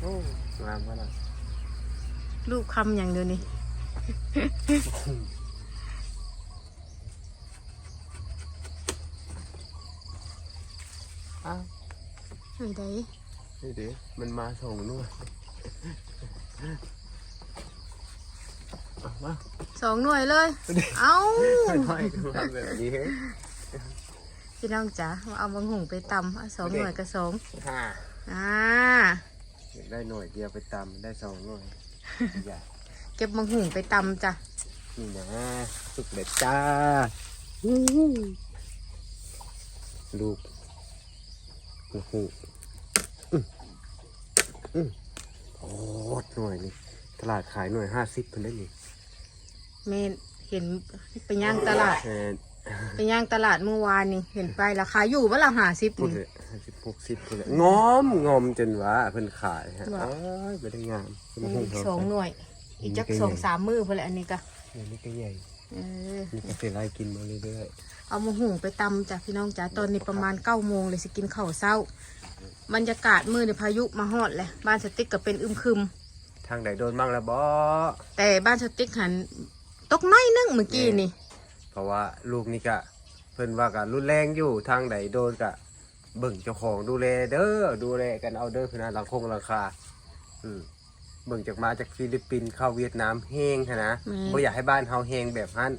โอ้งามขนาดลูกคำอย่างเดียวนี่อ้าวเฮ้ยได้นี่ดิมันมาส่งนู่นเอามาสองหน่วยเลย เอ้าค่อยๆทำแบบนี้พี่น้องจ๋าเอาบางหุงไปตำเอาสองหน่วยกับสองฮ่าอ่า อยากได้หน่วยเดียวไปตำได้สองหน่วยอย่าเก็บบางหุงไปตำจ้ะนี่นะสุกเด็ดจ้าลูกโอ้โหอื้ออื้อโอ้หน่วยนี่ตลาดขายหน่วยห้าสิบเพิ่นได้นี่เมนเห็นไปย่างตลาดแทน ไปย่างตลาดเมื่อวานนี่เห็นไปราคาอยู่ว่าละหาสิบพูดนี่เลยห้าสิบหกสิบพูดเลยงอมงอมจนว่าเพิ่นขายฮะว่าเอ้ยไม่ได้งามอีกสองหน่วย อีกจักสองสามมือพอแหละอันนี้ก็อันนี้ก็ใหญ่เออนี่ก็เสียไรกินมาเรื่อยเอามาหุงไปตำจ้ะพี่น้องจ๋าตอนนี้ประมาณเก้าโมงเลยสิกินข้าวเช้า บรรยากาศมือในพายุมาฮอดเลยบ้านสติ๊กก็เป็นอึมครึม ๆทางไหนโดนบ้างแล้วบอแต่บ้านสติ๊กหันตกน้อยนึงเมื่อกี้นี่เพ ราะว่าลูกนี่ก็เพิ่นว่ากันรุนแรงอยู่ทางไหนโดนก็เบิ่งเจ้าของดูแลเด้อดูแลกันเอาเด้อเพื่อนนะหลังคงหลังคา อืมเบิ่งจากมาจากฟิลิปปินส์เข้าเวียดนามแห้งหั้นนะบ่อยากให้บ้านเฮาแห้งแบบนั้น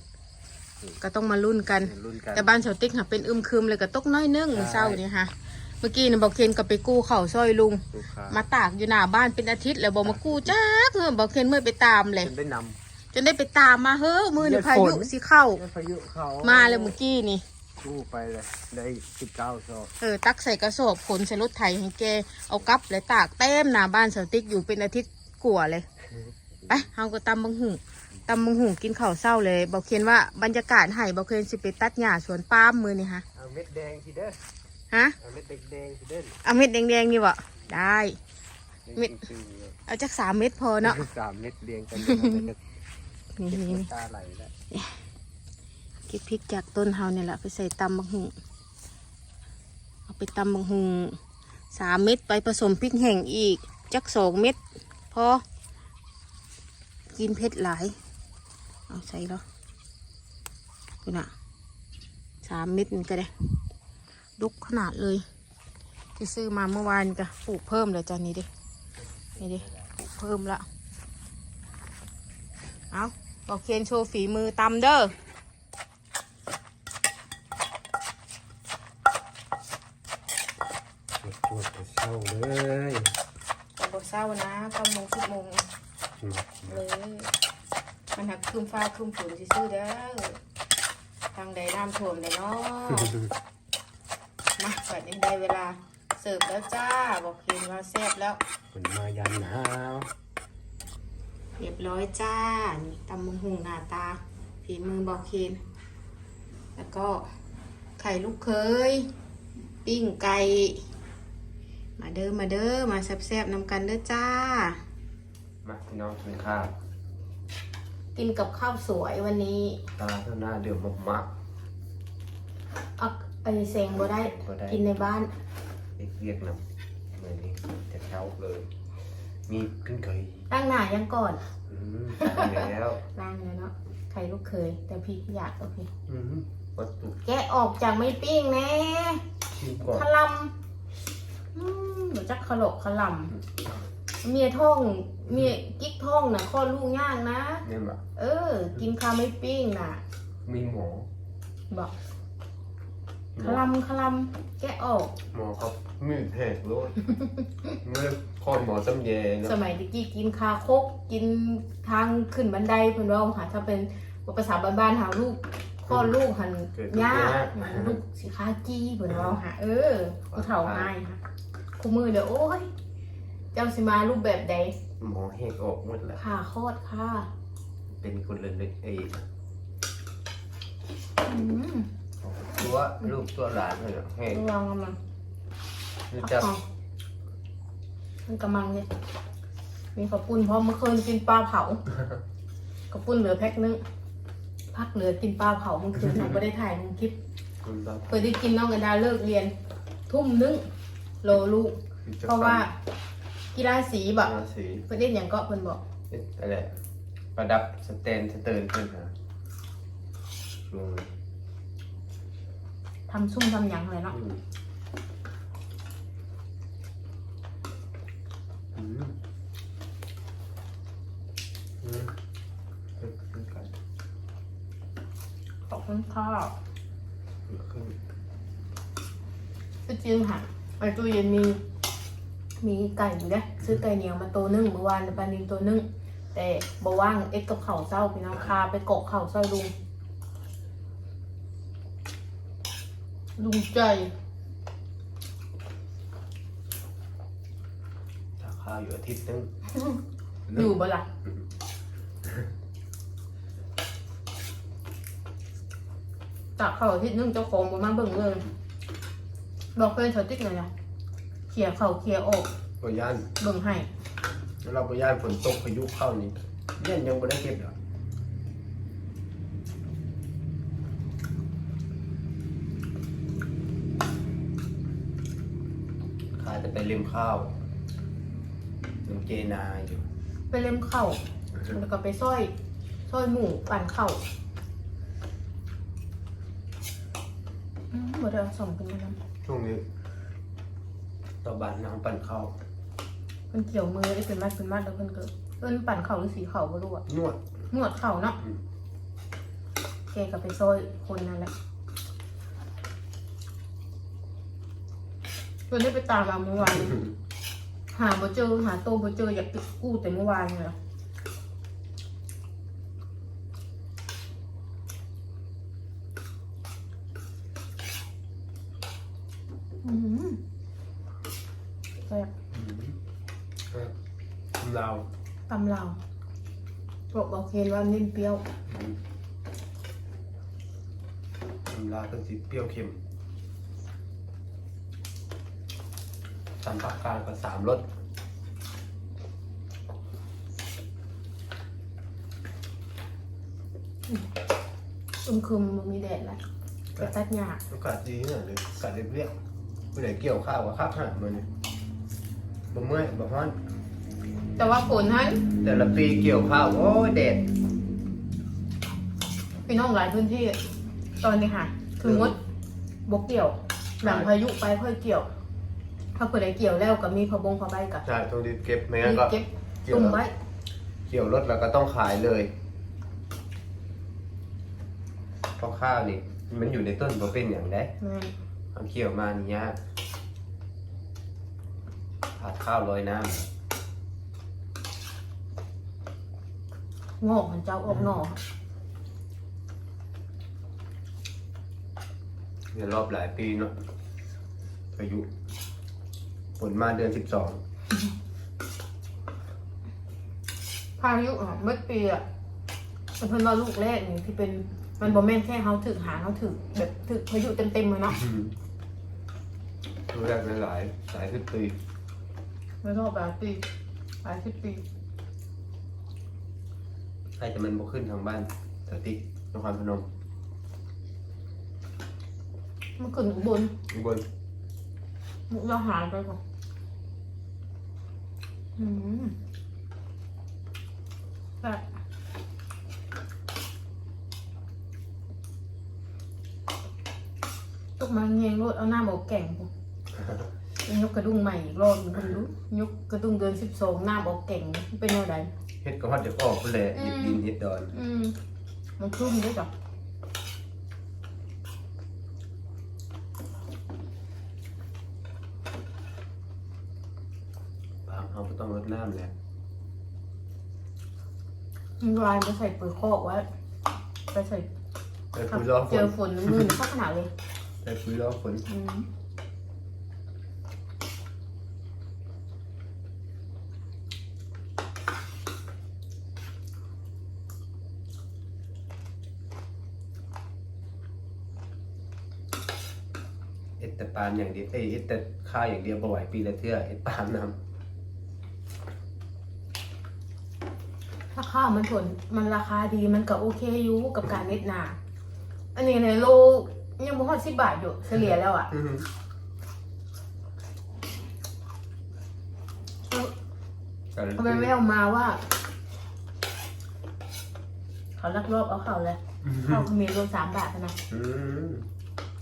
ก็ต้องมาลุ้นกันเรียนรุ่นกัน แต่บ้านสติ๊กหันเป็นอึมครึมเลยก็ตกน้อยนึงมื้อเช้านี่ค่ะ เมื่อกี้นี่บอกเคนก็ไปกู้ข้าวซอยลุง ลูกค้ามาตากอยู่หน้าบ้านเป็นอาทิตย์แล้วบอกมากู้จ้าเออบอกเคนเมื่อไปตามเลยจนได้นำ จนได้ไปตามมาเฮ้อมือในเดี๋ยวพายุฝนสิเข้าได้พายุเขามาเลยเมื่อกี้นี่ กู้ไปเลยได้สิบเก้าซอกเออตักใส่กระสอบขนใส่รถไถให้แกเอากลับเลยตากเต็มหน้าบ้านสติ๊กอยู่เป็นอาทิตย์กลัวาเลยไปเฮาก็ตำบังหุงตำบังหุงกินข้าวเศร้าเลยบอกเคนว่าบรรยากาศให้บอกเคนสิไปตัดหญ้าสวนปาล์มมือนี่ฮะเอาเม็ดแดงทีเด้อฮะเอาเม็ดแดงๆทีเด้อเอาเม็ดแดงๆนี่วะได้ เม็ดตึงๆเลยเอาจักสามเม็ดพอเนาะสามเม็ดเรียงกันเลยมันจะ นี่เก็บนี่น้ำตาไหลแล้วเก็บพริกจากต้นเฮาเนี่ยแหละไปใส่ตำบังหุงเอาไปตำบังหุงสามเม็ดไปผสมพริกแห้งอีก จักสองเม็ดพอกินเผ็ดหลาย เอาใส่แล้วคุณอะสามเม็ดนี่ก็ได้ดุกขนาดเลยที่ซื้อมาเมื่อวานก็ปลูกเพิ่มเลยจ้านี่ดินี่ดิปลูกเพิ่มละเอา บอกเคนโชว์ฝีมือตำเด้อปวดปวดจะเศร้าเลยแต่บอกเศร้านะเก้าโมงสิบโมงเลยมันหักคืมฟ้าคืมฝนซื่อๆเด้อทางใดน้ำท่วมเลยเนาะมาเปิดได้เวลาเสิร์ฟแล้วจ้า บอกเคนว่าแซ่บแล้วมันมายามหนาว เรียบร้อยจ้านี่ตำมังหุงหน้าตาฝีมือบอกเคนแล้วก็ไข่ลูกเคย ปิ้งไก่ มาเด้อมาเด้อมาแซ่บๆนำกันเด้อจ้า มาพี่น้องกินข้าวกินกับข้าวสวยวันนี้ตาเท่าหน้าเดือดมากอักไอเซงบ่ได้บ่ได้กินในบ้านๆเรียกเรียกนำเหมือนนี้จะเช้าเลย มีขึ้นเคยตั้งหน้ายังก่อนอืมตายแล้วล้างเลยเนาะไข่ลูกเคย แต่พี่อยากโอเคอืมวัตถุแกะออกจากไม่ปิ้งแน่ชิมก่อนขลำอืมเดี๋ยวจักขลกขลำเมียท่องเมียกิ๊กท่องนะคลอดลูกยากนะ เนี่ยแบบเออ กินข้าวไม่ปิ้งน่ะ มีหมอบอกหขมอลำขลำแกะออก หมอเขามืดแหกโลดเมื่อ คลอดหมอตำแยเนสอะมัยตะกี้กินคาคกกินทางขึ้นบันไดเพิ่นว่าค่ะถ้าเป็นภาษาบ้านๆหาลูกคลอดลูกหันยากลูกสิคาจี้เพิ่นว่าหาเออผู้เฒ่าง่ายค่ะคู่มือเดี๋ยวโอ้ยเจ้าสิมารูปแบบใดหมอแหกออกหมดแล้วผ่าคลอดค่ะ เป็นคนเล็กๆไอ้อืมตัวลูกตัวหลานเลยแหกลองกำลังนี่พักจะผ่อน มันกำลังเนี่ยมีข้าวปุ้นเพราะเมื่อคืนกินปลาเผาข้าวปุ้นเหลือแพ็คนึงพักเหลือกินปลาเผาเมื่อคืนหนูไม่ได้ถ่ายลงคลิปคุณตาเคยได้กินน้องกันดาเลิกเรียน ทุ่มนึงโลลูกเพราะว่า กีฬาสีบ่ราศีเพิ่นเล่นหยังก็เพิ่นบอกเอ๊ะอะไรประดับสแตนสเติร์นขึ้นฮะช่วงนี้ทำซุ่มทำหยังอะไรเนาะ อืมอืมอืมขึ้นขึ้นกัน ขอบคุณค่ะ ขึ้น คือจริงค่ะในตู้เย็นมี มีไก่อยู่เด้อซื้อไก่เหนียวมาตัวหนึงเมื่อวานในปลานินตัวหนึงแต่บ่ว่างเอ็ดกับข้าวเศร้าพี่น้องคาไปกอกข้าวซอยลุงลุงใจถ้าข้าวอยู่อาทิตย์นึงอยู่บ่ล่ะตากข้าวอาที่นึงเจ้าของบ่มาเบิ่งเลย บอกเพื่อนเขาติ๊กหน่อยนะเขี่ยเข่าเขี่ยออกปย่านเบิ่งให้แล้วเราปย่านฝนตกพายุเข้านี่เย็นยังไม่ได้เก็บหรอกขายแต่ไปริมข้าวน้ำเจนาอยู่ไปเล่มเข่าแล้วก็ไปซอยซอยหมูปั่นเข่าอืมบ่ได้เอาส่งกันมานํ ช่วงนี้ต่อบานน้ำปั่นข้าวเพิ่นเกี่ยวมือได้เป็นมัดเป็นมัดแล้วเพิ่นก็เพิ่นปั่นเข่าหรือสีเข่าบ่รู้อะนวด นวดเข่าเนาะอืม แกก็ไปซอยคนนั่นแหละเพิ่นได้ไปตามมาเมื่อวาน หาบ่เจอหาโตบ่เจออยากติดกู้แต่เมื่อวานเลยอะอืมแซ่บ เราว ตำลาวบอกบอก เคนว่าเน้นเปรี้ยวลาวเป็นสีเปรี้ยวเค็มตำปักกลางก็สามรสอึมครึมมันมีแดดแหละจะตัดหยากอากาศดีเนี่ยเลยอากาศเรียบๆผู้ใดเกี่ยวข้าวกับข้าวหามันเนี่ยบ่เมื่อยบ่ฮ้อน แต่ว่าฝนนั้นแต่ละปีเกี่ยวข้าวโอ้ยแดดพี่น้องหลายพื้นที่ ตอนนี้ค่ะ คืองดบกเกี่ยวหลังพายุไปค่อยเกี่ยว ถ้าเปิดได้เกี่ยวแล้วก็มีพะบงพะใบกับใช่ต้องรีบเก็บไม่งั้นก็เก็บเกี่ยวตุ่มแล้วไว้เกี่ยวรถแล้วก็ต้องขายเลยเพราะข้าวนี่มันอยู่ในต้นบ่เป็นอย่างไดแม่นเอาเกี่ยวมานี่ยากผัดข้าวลอยน้ งอกมันเจ้าออกหน่อำเนี่ยรอบหลายปีเนาะพายุฝนมาเดือนสิบสองพายุอะเมื่อปีอะเป็นเพิ่นว่าลูกแรกนี่ที่เป็นมันบ่แม่นแค่เขาถึกหาเขาถึกแบบถึกพายุเต็มๆเลยเนาะดูแรกหลายหลายสิบปี ไม่รอบหลายปีหลายสิบปี ใครจะมันบ่ขึ้นทางบ้านสติกนครพนมมันขึ้นอุบลอุบลมุกเราหายไปก่อนอืมแบบตกมาเงียงรถเอาหน้าหมอแก่งกูยกกระดุงใหม่อีกรอบหนึงคุณรู้ยกกระดุงเดือนสิบสองหน้าบอกเก่งมันเป็นยังไง เฮ็ดก็ฮอดเดี๋ยวออกพุ่นแหละอืหยิมบดินเฮ็ดดอนอืมมันคลุ้มด้วยจ้ะบางเฮาบ่ต้องรดน้ำแหละมันวายไปใส่ปุ๋ยคอกไว้ไปใส่ไปปุ๋ยรอฝเจอนฝนมือเข้าขนาดเลยไปปุ๋ยรอฝนอืม แต่ปาล์มอย่างเดียวเอ้ยเฮ็ดแต่ข้าวอย่างเดียวบ่ไหวปีละเทื่อเฮ็ดปาล์มนำถ้าข้าวมันผลมันราคาดีมันก็โอเคอยู่กับการเน็ตนา อันนี้ในโลยังบ่ฮอดสิบบาทอยู่เฉลี่ยแล้วอะการันเขาไปตีแววมาว่า เขาลักลอบเอาเขาเลยเขาเขามีรวมสามบาทนะอืม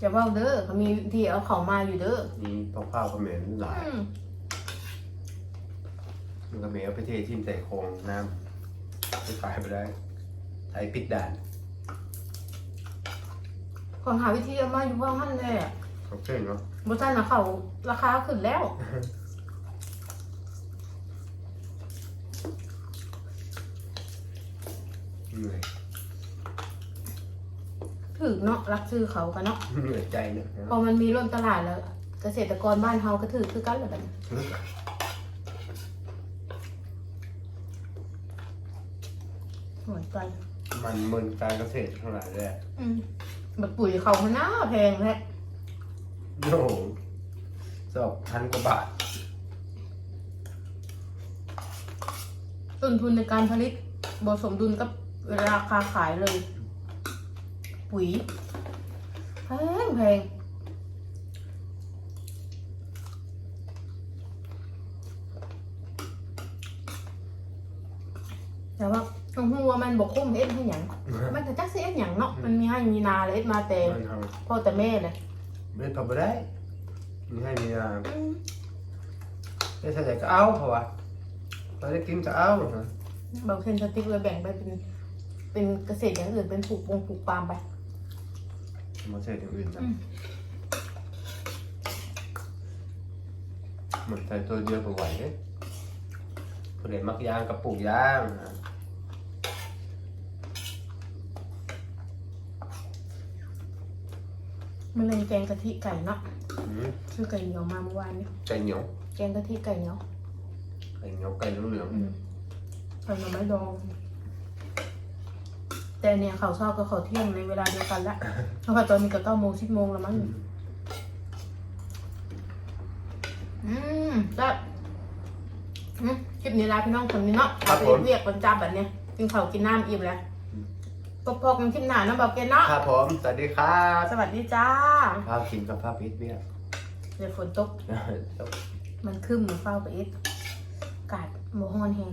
จะว่าเด้อเขามีที่เอาเขามาอยู่เด้อนี่พอข้าวก็เหม็นหลายอืมมันก็เหม็นเอาไปเททิมใส่โครงน้ำไปขายไปได้ไทยปิดด่านคนหาวิธีเอามาอยู่ว่าหั่นเลยอะเขาเก่งเนาะบริษัทนะเขาราคาขึ้นแล้ว เหนื่อย ถือเนาะรักซื้อเขากันเนาะเหนื่อยใจเนาะพอมันมีร่นตลาดแล้ว เกษตรกรบ้านเฮาก็ถือคือกันแหละบัดนี้หัวใจมันเมินการเกษตรเท่าไหร่เลยอืมบัดปุ๋ยเขามันน่าแพงแท้โอ้โหสองพันกว่าบาท ต้นทุนในการผลิตบ่สมดุลกับราคาขายเลย ปุ๋ยแพงแพงแต่ว่าต้องรู้ว่ามันบกคุ้มเอ็ดให้หยังมันจะจักสิเอ็ดหยังเนาะมันมีให้มีนาเลยเอ็ดมาแต่มันทพ่อแต่แม่เลยำไม่ทำไม่ได้มีให้มีอ่าอืมได้ใส่ใจก็เอาเพราะว่าเราได้กินก็เอาฮะบางเทนสติ๊กเลยแบ่งไปเป็นเป็นเกษตรอย่างอื่นเป็นปลูกปงปลูกปาล์มไป มาใส่อย่างอื่นนะอืมเหมือนใส่ตัวเดียวก็ไหวเลยผู้ใดมักยางกับปลูกยางนะมันเลยแกงกะทิไก่เนาะอืมซื้อไก่เหนียวมาเมื่อวานนี้ไก่เหนียวแกงกะทิไก่เหนียวไก่เหนียวไก่เหลืองอืมใส่หน่อไม้ดอง แต่เนี่ยเขาชอบกับเขาเที่ยงในเวลาเดียวกันละเพราะว่าตอนนี้ก็เก้าโมงสิบโมงแล้วมั้งอืมก็อืมคลิปนี้ลาพี่น้องคนนี้เนาะเอาไปเรียกคนจับแบบเนี้ยกินข้าวกินน้ำอิ่มแล้วพบกันคลิปหน้าเนาะบอกเกนเนาะครับผม สวัสดีครับสวัสดีจ้าภาพกินกับภาพพิษเบี้ย เดี๋ยวฝนตก มันขึ้นเหมือนเฝ้าไปอีกอากาศโมฮอนแฮง